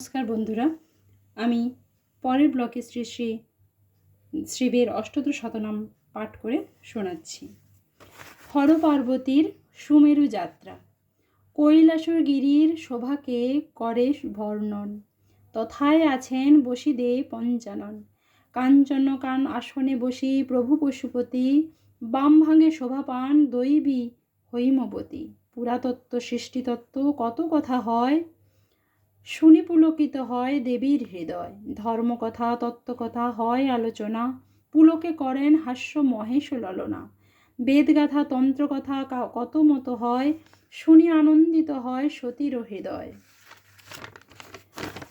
নমস্কার বন্ধুরা। আমি পরের ব্লকে শ্রী শ্রী শ্রীবের অষ্টদশ শতনাম পাঠ করে শোনাচ্ছি। হর পার্বতীর সুমেরু যাত্রা। কৈলাসর গিরির শোভাকে করে বর্ণন। তথায় আছেন বসিদে পঞ্চানন। কাঞ্চন কান আসনে বসি প্রভু পশুপতি। বাম ভাঙে শোভা পান দৈবী হৈমবতী। পুরাতত্ত্ব, সৃষ্টিতত্ত্ব কত কথা হয় শুনি পুলকিত হয় দেবীর হৃদয়। ধর্মকথা, তত্ত্বকথা, হয় আলোচনা, পুলকে করেন হাস্য মহেশ ললনা। বেদগাথা, তন্ত্রকথা কত মতো হয়, শুনি আনন্দিত হয় সতীর হৃদয়।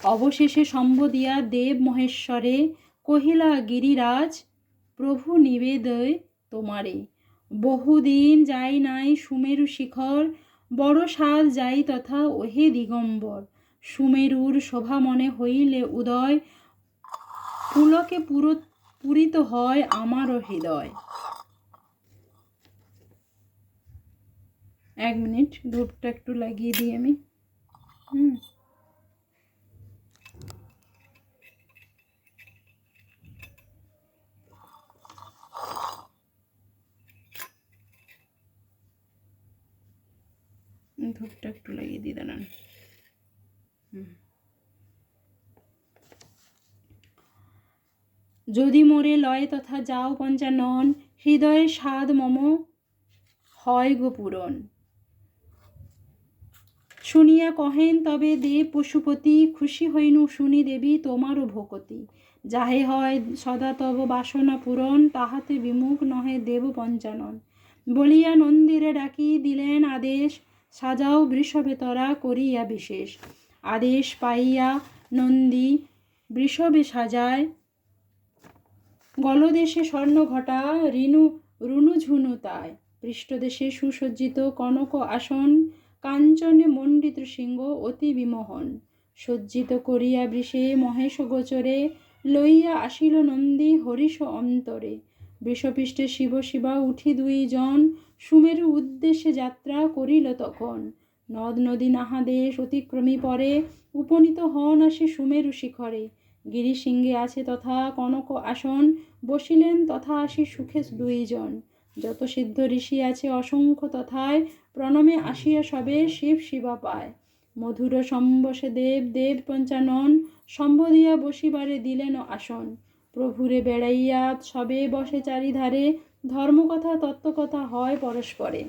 অবশেষে সম্বদিয়া দেব মহেশ্বরে কহিলা, গিরিরাজ, প্রভু নিবেদয় তোমারে। বহুদিন যাই নাই সুমেরু শিখর, বড় সাজ যাই তথা ওহে দিগম্বর। সুমেরুর শোভা মনে হইলে উদয়, পুলকে পুরো, পূরিত হয় আমারও হৃদয়। এক মিনিট ধূপটা একটু লাগিয়ে দিই আমি। হুম। ধূপটা একটু লাগিয়ে দিই, দাঁড়ান। যদি মোরে লয় তথা যাও পঞ্চানন, হৃদয়ে স্বাদ মম হয় গো পূরণ। শুনিয়া কহেন, তবে দেব পশুপতি, খুশি হইনু শুনি দেবী তোমারও ভকতি যাহে হয় সদা তব বাসনা পূরণ, তাহাতে বিমুখ নহে দেব পঞ্চানন। বলিয়া নন্দিরে ডাকি, দিলেন আদেশ, সাজাও বৃষভে তরা, করিয়া বিশেষ। আদেশ পাইয়া নন্দী বৃষবে সাজায়। গলদেশে স্বর্ণ ঘটা, ঋণু রুনু ঝুনু তাই পৃষ্ঠদেশে সুসজ্জিত কনক আসন, কাঞ্চনে মণ্ডিত সিংহ অতি বিমোহন। সজ্জিত করিয়া বৃষে মহেশ গোচরে, লইয়া আসিল নন্দী হরিষ অন্তরে। বৃষপৃষ্ঠে শিব শিবা উঠি দুই জন সুমেরু উদ্দেশ্যে যাত্রা করিল তখন। নদ নদী নাহাদেশ অতিক্রমী পরে উপনীত হন আসে সুমেরু শিখরে। গিরিসিংহে আছে তথা কনক আসন, বসিলেন তথা আসি সুখে দুইজন। যত সিদ্ধ ঋষি আছে অসংখ্য তথায় প্রণমে আসিয়া সবে শিব শিবা পায়। মধুর সম্বসে দেব দেব পঞ্চানন সম্বদিয়া বসিবারে দিলেন আসন। প্রভুরে বেড়াইয়া সবে বসে চারিধারে ধর্মকথা তত্ত্বকথা হয় পরস্পরে।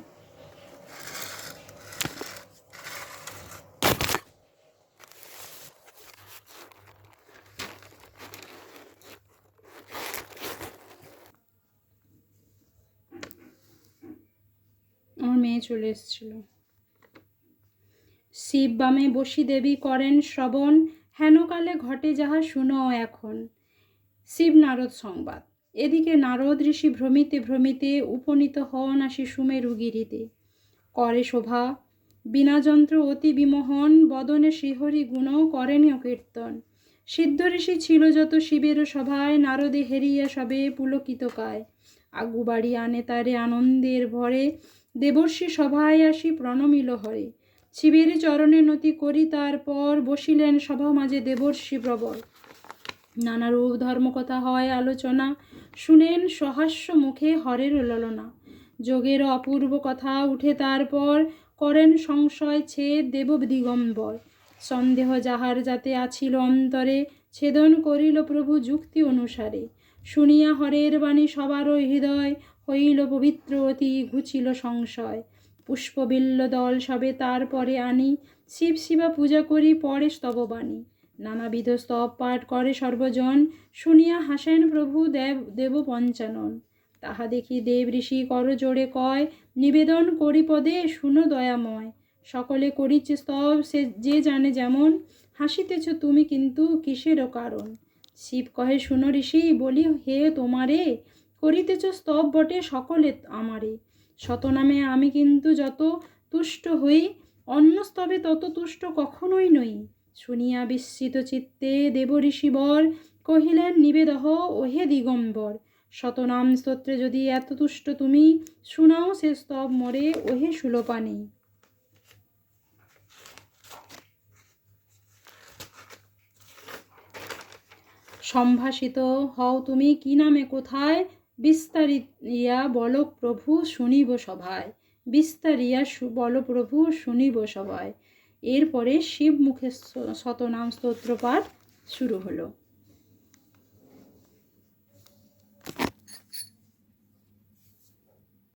মেয়ে চলে এসেছিল। শিব বামে বসি দেবী করেন শ্রবণ হেনকালে ঘটে যাহা শুনো এখন। শিব নারদ সংবাদ। এদিকে নারদ ঋষি ভ্রমিতে ভ্রমিতে উপনীত হন আসি সুমেরু গিরিতে করে শোভা বিনাযন্ত্র অতি বিমোহন, বদনে শ্রীহরি গুণ করেন কীর্তন। সিদ্ধ ঋষি ছিল যত শিবের সভায়, নারদে হেরিয়া সবে পুলকিত কায়। আগু বাড়ি আনে তারে আনন্দের ভরে দেবর্ষি সভায় আসি প্রণমিল হরে। শিবের চরণে নতি করি, তারপর বসিলেন সভা মাঝে দেবর্ষি প্রবল। নানারূপ ধর্মকথা হয় আলোচনা, শুনেন সহাস্য মুখে হরের ললনা। যোগের অপূর্ব কথা উঠে তারপর করেন সংশয় ছেদ দেব দিগম্বর সন্দেহ যাহার যাতে আছিল অন্তরে, ছেদন করিল প্রভু যুক্তি অনুসারে। শুনিয়া হরের বাণী সবারও হৃদয় হইল পবিত্র অতি ঘুচিল সংশয়। পুষ্পবিল্ল দল সবে তারপরে আনি। শিব শিবা পূজা করি, পরে স্তববাণী নানাবিধ স্তব পাঠ করে সর্বজন। শুনিয়া হাসেন প্রভু দেব দেব পঞ্চানন। তাহা দেখি দেব ঋষি কর জোরে কয়, নিবেদন করি পদে, শুনো দয়াময়। সকলে করিছে স্তব, সে যে জানে যেমন। হাসিতেছ তুমি কিন্তু কিসেরও কারণ? শিব কহে, শুনো ঋষি, বলি, হে তোমারে করিতেছ স্তব বটে সকলে আমারে। শতনামে আমি কিন্তু যত তুষ্ট হই, অন্য স্তবে তত তুষ্ট কখনোই নই। শুনিয়া বিস্মিত চিত্তে দেব ঋষিবর কহিলেন, নিবেদহ, ওহে দিগম্বর! শতনাম স্তোত্রে যদি এত তুষ্ট তুমি, শুনাও সে স্তব মরে, ওহে সুলোপানে। সম্ভাষিত হও তুমি কি নামে কোথায় বিস্তারিয়া বল প্রভু শুনিব সভায়। বিস্তারিয়া বল প্রভু শুনিব সভায়। এরপরে শিব মুখে শতনাম স্তোত্রপাঠ শুরু হলো।